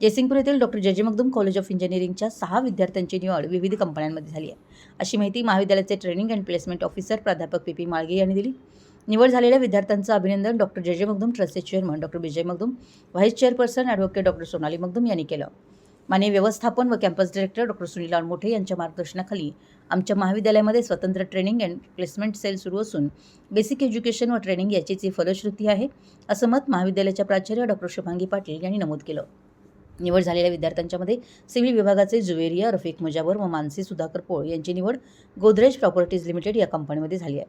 जयसिंगपूर येथील डॉक्टर जे Magdum college of इंजिनिअरिंगच्या सहा विद्यार्थ्यांची निवड विविध कंपन्यांमध्ये झाली आहे. अशी माहिती महाविद्यालयाचे ट्रेनिंग अँड प्लेसमेंट ऑफिसर प्राध्यापक पी पी माळगे यांनी दिली. निवड झालेल्या विद्यार्थ्यांचं अभिनंदन डॉक्टर जय जे मगदूम ट्रस्टचे chairman doctor Vijay Magdum vice chairperson advocate doctor Sonali Magdum यांनी केलं. माननीय व्यवस्थापन व कॅम्पस डायरेक्टर डॉक्टर सुनील मोठे यांच्या मार्गदर्शनाखाली आमच्या महाविद्यालयामध्ये स्वतंत्र ट्रेनिंग अँड प्लेसमेंट सेल सुरू असून बेसिक एज्युकेशन व ट्रेनिंग याचीच ही फलश्रुती आहे असं मत महाविद्यालयाच्या प्राचार्य डॉक्टर शुभांगी पाटील यांनी नमूद केलं. निवड झालेल्या विद्यार्थ्यांच्यामध्ये सिव्हिल विभागाचे जुवेरिया रफिक मुजावर व मानसी सुधाकर पोळ यांची निवड गोदरेज प्रॉपर्टीज लिमिटेड या कंपनीमध्ये झाली आहे.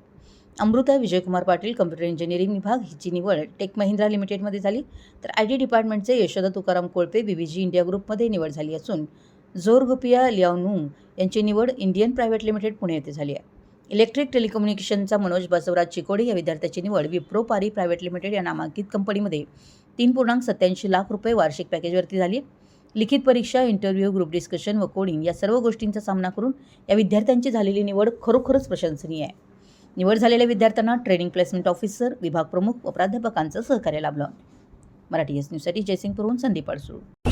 अमृता विजयकुमार पाटील कम्प्युटर इंजिनिअरिंग विभाग हिची निवड टेक महिंद्रा लिमिटेडमध्ये झाली. तर आय टी डिपार्टमेंटचे यशोदा तुकाराम कोळपे बीबीजी इंडिया ग्रुपमध्ये निवड झाली असून झोरगुपिया लियाओनूंग यांची निवड इंडियन प्रायव्हेट लिमिटेड पुणे येथे झाली आहे. इलेक्ट्रिक टेलिकम्युनिकेशनचा मनोज बसवराज चिकोडे या विद्यार्थ्याची निवड विप्रो पारी प्रायव्हेट लिमिटेड या नामांकित कंपनीमध्ये. तीन पूर्णांक सत्याऐंशी लाख रुपये वार्षिक पॅकेजवरती झाली लिखित परीक्षा इंटरव्ह्यू ग्रुप डिस्कशन व कोडिंग या सर्व गोष्टींचा सामना करून या विद्यार्थ्यांची झालेली निवड खरोखरच प्रशंसनीय आहे. निवड झालेल्या विद्यार्थ्यांना ट्रेनिंग प्लेसमेंट ऑफिसर विभाग प्रमुख व प्राध्यापकांचं सहकार्य लाभलं. मराठी एस न्यूजसाठी जयसिंगपूरहून संदीप अडसूळ.